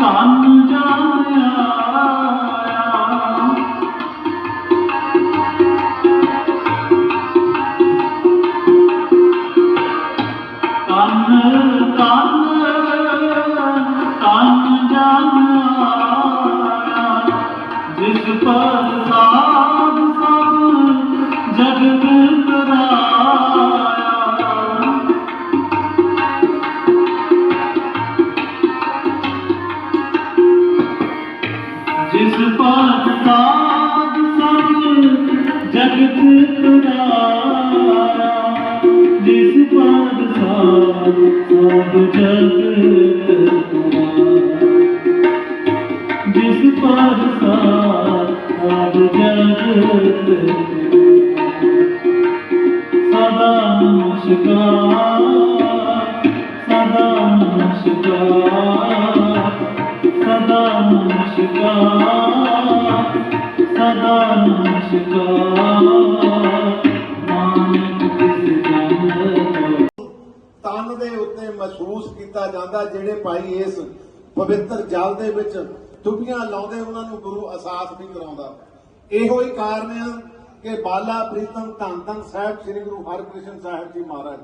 ਧਨ ਜਿਸ ਪਾਤ ਸਾਧ ਸੰਗ ਜਗਤ ਤੁਰਾਇਆ ਜਿਸ ਪਾਤ ਸਾਧ ਸਭ ਜਗਤ ਤੁਰਾਇਆ ਜਿਸ ਪਾਤ ਸਾਧ ਸਭ ਜਗਤ ਸਦਾ ਨਮਸਕਾਰ ਸਦਾ ਨਮਸਕਾਰ ਸਦਾ ਨਮਸਕਾਰ। ਸਦਾ ਨਮਸਕਾਰ ਨਾਨਕ ਤਿਸ ਜਨ ਤਨ ਦੇ ਉੱਤੇ ਮਹਿਸੂਸ ਕੀਤਾ ਜਾਂਦਾ ਜਿਹੜੇ ਭਾਈ ਇਸ ਪਵਿੱਤਰ ਜਲ ਦੇ ਵਿੱਚ ਡੁੱਬੀਆਂ ਲਾਉਂਦੇ ਉਹਨਾਂ ਨੂੰ ਗੁਰੂ ਅਹਿਸਾਸ ਨਹੀਂ ਕਰਾਉਂਦਾ। ਇਹੋ ਹੀ ਕਾਰਨ ਆ ਕਿ ਬਾਲਾ ਪ੍ਰੀਤਮ ਧੰਨ ਧੰਨ ਸਾਹਿਬ ਸ੍ਰੀ ਗੁਰੂ ਹਰਕ੍ਰਿਸ਼ਨ ਸਾਹਿਬ ਜੀ ਮਹਾਰਾਜ।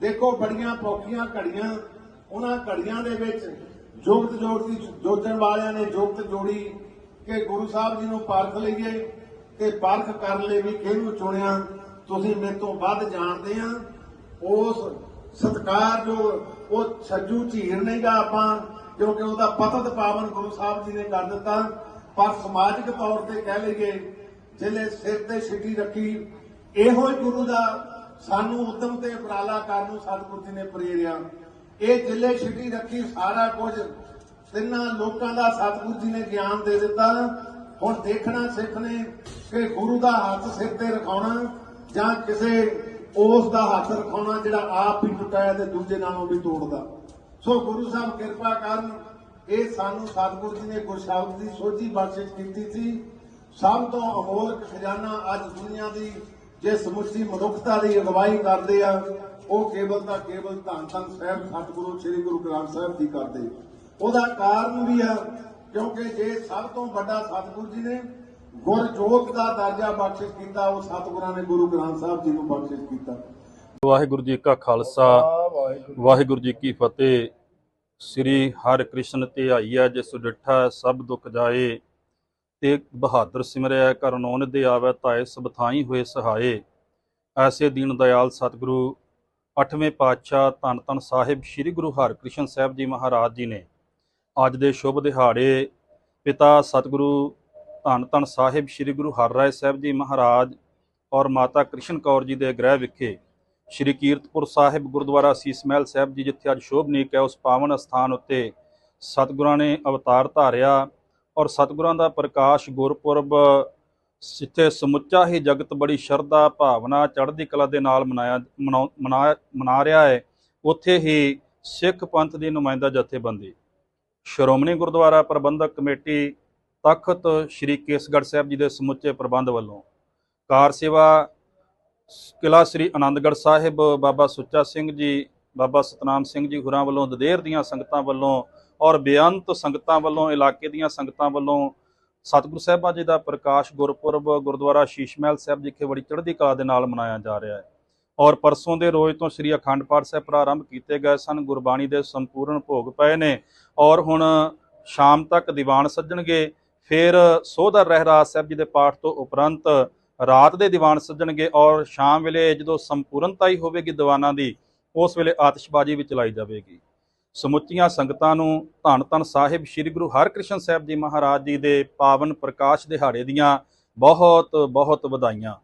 ਦੇਖੋ ਬੜੀਆਂ ਪੌਖੀਆਂ ਘੜੀਆਂ, ਉਹਨਾਂ ਘੜੀਆਂ ਦੇ ਵਿੱਚ ਜੁਗਤ ਜੋੜਦੀ ਜੋਜਣ ਵਾਲਿਆਂ ਨੇ ਜੁਗਤ ਜੋੜੀ ਕਿ ਗੁਰੂ ਸਾਹਿਬ ਜੀ ਨੂੰ ਪਰਖ ਲਈਏ ਤੇ ਪਰਖ ਕਰਨ ਲਈ ਵੀ ਕਿਹਨੂੰ ਚੁਣਿਆ? ਤੁਸੀਂ ਮੇਰੇ ਤੋਂ ਵੱਧ ਜਾਣਦੇ ਆ। ਉਸ ਸਤਕਾਰ ਜੋ ਉਹ ਛੱਜੂ ਝੀਰ ਨਹੀਂਗਾ ਆਪਾਂ, ਕਿਉਂਕਿ ਉਹਦਾ ਪਤਤ ਪਾਵਨ ਗੁਰੂ ਸਾਹਿਬ ਜੀ ਨੇ ਕਰ ਦਿੱਤਾ। ਪਰ ਸਮਾਜਿਕ ਤੌਰ ਤੇ ਕਹਿ ਲਈਏ, ਜਿਹਨੇ ਸਿਰ ਤੇ ਛਿੱਟੀ ਰੱਖੀ, ਇਹੋ ਹੀ ਗੁਰੂ ਦਾ ਸਾਨੂੰ ਉਦਮ ਤੇ ਉਪਰਾਲਾ ਕਰਨ ਨੂੰ ਸਤਿਗੁਰੂ ਜੀ ਨੇ ਪ੍ਰੇਰਿਆ। ਇਹ ਜਿੱਲੇ ਛਿੱਟੀ ਰੱਖੀ ਸਾਰਾ ਕੁਝ ਤਿੰਨਾਂ ਲੋਕਾਂ ਦਾ ਸਤਿਗੁਰੂ ਜੀ ਨੇ ਗਿਆਨ ਦੇ ਦਿੱਤਾ। ਹੁਣ ਦੇਖਣਾ ਸਿੱਖਨੇ ਕਿ ਗੁਰੂ ਦਾ ਹੱਥ ਸਿਰ ਤੇ ਰਖਾਉਣਾ ਜਾਂ ਕਿਸੇ ਉਸ ਦਾ ਹੱਥ ਰਖਾਉਣਾ ਜਿਹੜਾ ਆਪ ਹੀ ਟੁੱਟਾ ਤੇ ਦੂਜੇ ਨਾਲੋਂ ਵੀ ਤੋੜਦਾ। ਸੋ ਗੁਰੂ ਸਾਹਿਬ ਕਿਰਪਾ ਕਰਨ, ਇਹ ਸਾਨੂੰ ਸਤਿਗੁਰੂ ਜੀ ਨੇ ਗੁਰਸ਼ਬਦ ਦੀ ਸੋਝੀ ਬਖਸ਼ਿਸ਼ ਕੀਤੀ ਸੀ। ਸਭ ਤੋਂ ਅਮੋਲਕ ਖਜ਼ਾਨਾ ਅੱਜ ਦੁਨੀਆ ਦੀ ਜੇ ਸਮੁੱਚੀ ਮਨੁੱਖਤਾ ਦੀ ਅਗਵਾਈ ਕਰਦੇ ਆ, ਉਹ ਕੇਵਲ ਤਾਂ ਕੇਵਲ ਧੰਨ ਧੰਨ ਸਾਹਿਬ ਸਤਿਗੁਰੂ, ਸ੍ਰੀ ਗੁਰੂ ਗ੍ਰੰਥ ਸਾਹਿਬ ਜੀ ਕਰਦੇ। ਉਹਦਾ ਕਾਰਨ ਵੀ ਆ ਕਿਉਂਕਿ ਜੇ ਸਭ ਤੋਂ ਵੱਡਾ ਸਤਿਗੁਰੂ ਜੀ ਨੇ ਗੁਰ ਜੋਤ ਦਾ ਦਰਜਾ ਬਖਸ਼ਿਸ਼ ਕੀਤਾ ਉਹ ਸਤਿਗੁਰਾਂ ਨੇ ਗੁਰੂ ਗ੍ਰੰਥ ਸਾਹਿਬ ਜੀ ਨੂੰ ਬਖਸ਼ਿਸ਼ ਕੀਤਾ। ਵਾਹਿਗੁਰੂ ਜੀ ਕਾ ਖਾਲਸਾ ਵਾਹਿਗੁਰੂ ਜੀ ਕੀ ਫਤਿਹ। ਸ੍ਰੀ ਹਰਿ ਕ੍ਰਿਸ਼ਨ ਧਿਆਈਐ ਜਿਸ ਡਿਠਾ ਸਭ ਦੁਖ ਜਾਏ ਤੇ ਬਹਾਦਰ ਸਿਮਰਿਆ ਕਰਨੌਨ ਦੇ ਆਵੈ ਤਾਏ ਸਭ ਥਾਈ ਹੋਏ ਸਹਾਏ। ਐਸੇ ਦੀਨ ਦਇਆਲ ਸਤਿਗੁਰੂ ਅੱਠਵੇਂ ਪਾਤਸ਼ਾਹ ਧੰਨ ਧੰਨ ਸਾਹਿਬ ਸ੍ਰੀ ਗੁਰੂ ਹਰਿਕ੍ਰਿਸ਼ਨ ਸਾਹਿਬ ਜੀ ਮਹਾਰਾਜ ਜੀ ਨੇ ਅੱਜ ਦੇ ਸ਼ੁਭ ਦਿਹਾੜੇ ਪਿਤਾ ਸਤਿਗੁਰੂ ਧੰਨ ਧੰਨ ਸਾਹਿਬ ਸ੍ਰੀ ਗੁਰੂ ਹਰਿਰਾਏ ਸਾਹਿਬ ਜੀ ਮਹਾਰਾਜ ਔਰ ਮਾਤਾ ਕ੍ਰਿਸ਼ਨ ਕੌਰ ਜੀ ਦੇ ਗ੍ਰਹਿ ਵਿਖੇ ਸ਼੍ਰੀ ਕੀਰਤਪੁਰ ਸਾਹਿਬ ਗੁਰਦੁਆਰਾ ਸੀਸ ਮਹਿਲ ਸਾਹਿਬ ਜੀ ਜਿੱਥੇ ਅੱਜ ਸ਼ੋਭਨੀਕ ਹੈ, ਉਸ ਪਾਵਨ ਅਸਥਾਨ ਉੱਤੇ ਸਤਿਗੁਰਾਂ ਨੇ ਅਵਤਾਰ ਧਾਰਿਆ ਔਰ ਸਤਿਗੁਰਾਂ ਦਾ ਪ੍ਰਕਾਸ਼ ਗੁਰਪੁਰਬ ਜਿੱਥੇ ਸਮੁੱਚਾ ਹੀ ਜਗਤ ਬੜੀ ਸ਼ਰਧਾ ਭਾਵਨਾ ਚੜ੍ਹਦੀ ਕਲਾ ਦੇ ਨਾਲ ਮਨਾਇਆ, ਮਨਾਉ- ਮਨਾ ਮਨਾ ਰਿਹਾ ਹੈ, ਉੱਥੇ ਹੀ ਸਿੱਖ ਪੰਥ ਦੀ ਨੁਮਾਇੰਦਾ ਜਥੇਬੰਦੀ ਸ਼੍ਰੋਮਣੀ ਗੁਰਦੁਆਰਾ ਪ੍ਰਬੰਧਕ ਕਮੇਟੀ ਤਖਤ ਸ਼੍ਰੀ ਕੇਸਗੜ੍ਹ ਸਾਹਿਬ ਜੀ ਦੇ ਸਮੁੱਚੇ ਪ੍ਰਬੰਧ ਵੱਲੋਂ ਕਾਰ ਸੇਵਾ ਕਿਲਾ ਸ੍ਰੀ ਆਨੰਦਗੜ੍ਹ ਸਾਹਿਬ ਬਾਬਾ ਸੁੱਚਾ ਸਿੰਘ ਜੀ, ਬਾਬਾ ਸਤਨਾਮ ਸਿੰਘ ਜੀ ਹੁਰਾਂ ਵੱਲੋਂ ਦਦੇਰ ਦੀਆਂ ਸੰਗਤਾਂ ਵੱਲੋਂ ਔਰ ਬੇਅੰਤ ਸੰਗਤਾਂ ਵੱਲੋਂ, ਇਲਾਕੇ ਦੀਆਂ ਸੰਗਤਾਂ ਵੱਲੋਂ ਸਤਿਗੁਰੂ ਸਾਹਿਬਾਂ ਜੀ ਦਾ ਪ੍ਰਕਾਸ਼ ਗੁਰਪੁਰਬ ਗੁਰਦੁਆਰਾ ਸ਼ੀਸ਼ ਮਹਿਲ ਸਾਹਿਬ ਜਿੱਥੇ ਬੜੀ ਚੜ੍ਹਦੀ ਕਲਾ ਦੇ ਨਾਲ ਮਨਾਇਆ ਜਾ ਰਿਹਾ ਹੈ। ਔਰ ਪਰਸੋਂ ਦੇ ਰੋਜ਼ ਤੋਂ ਸ੍ਰੀ ਅਖੰਡ ਪਾਠ ਸਾਹਿਬ ਪ੍ਰਾਰੰਭ ਕੀਤੇ ਗਏ ਸਨ, ਗੁਰਬਾਣੀ ਦੇ ਸੰਪੂਰਨ ਭੋਗ ਪਏ ਨੇ ਔਰ ਹੁਣ ਸ਼ਾਮ ਤੱਕ ਦੀਵਾਨ ਸੱਜਣਗੇ, ਫਿਰ ਸੋਧਰ ਰਹਿਰਾਜ ਸਾਹਿਬ ਜੀ ਦੇ ਪਾਠ ਤੋਂ ਉਪਰੰਤ ਰਾਤ ਦੇ ਦੀਵਾਨ ਸੱਜਣਗੇ ਔਰ ਸ਼ਾਮ ਵੇਲੇ ਜਦੋਂ ਸੰਪੂਰਨਤਾ ਹੀ ਹੋਵੇਗੀ ਦੀਵਾਨਾਂ ਦੀ, ਉਸ ਵੇਲੇ ਆਤਿਸ਼ਬਾਜ਼ੀ ਵੀ ਚਲਾਈ ਜਾਵੇਗੀ। ਸਮੁੱਚੀਆਂ ਸੰਗਤਾਂ ਨੂੰ ਧੰਨ ਧੰਨ ਸਾਹਿਬ ਸ੍ਰੀ ਗੁਰੂ ਹਰਕ੍ਰਿਸ਼ਨ ਸਾਹਿਬ ਜੀ ਮਹਾਰਾਜ ਜੀ ਦੇ ਪਾਵਨ ਪ੍ਰਕਾਸ਼ ਦਿਹਾੜੇ ਦੀਆਂ ਬਹੁਤ ਬਹੁਤ ਵਧਾਈਆਂ।